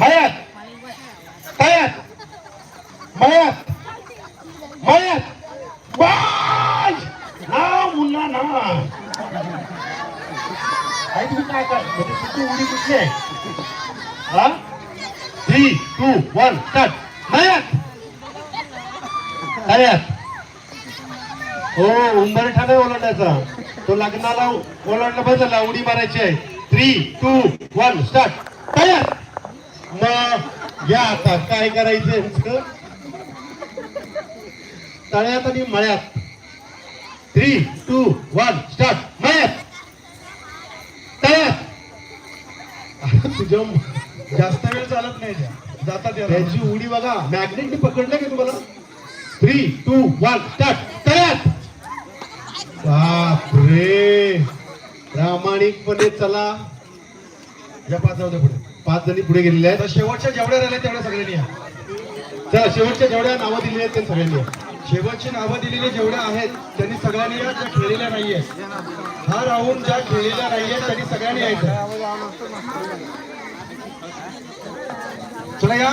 मयात तयात मयात मयात. बाज! ना मुन्ना ना. काय तुम्ही काय कर? म्हणजे तुमची उडी कुठली आहे? हा? थ्री टू वन स्टार्ट मयात! तयात हो उंबरठा ओलांडायचा. तो लग्नाला ओलांडला पाहिजे उडी मारायची आहे. थ्री टू वन स्टार्ट तयार मग या आता काय करायचंय तळ्यात आणि मळ्यात. थ्री टू वन स्टार्ट मळ्यात. तळ्यात. तुझ्या जास्त वेळ चालत नाही जातात त्याची उडी बघा. मॅग्नेटने पकडलं का तुम्हाला? थ्री टू वन स्टार्ट तयार बापरे. प्रामाणिकपणे चला. या पाच पुढे. पाच जणी पुढे गेलेले आहेत. शेवटच्या जेवढ्या राहिल्या तेवढ्या सगळ्यांनी या. चला शेवटच्या जेवढ्या नावं दिली आहेत ते सगळ्यांनी या. शेवटची नावं दिलेली जेवढ्या आहेत त्यांनी सगळ्यांनी या ज्या खेळलेल्या नाहीये हा राहून ज्या खेळलेल्या नाहीये त्यांनी सगळ्यांनी यायचं चला या.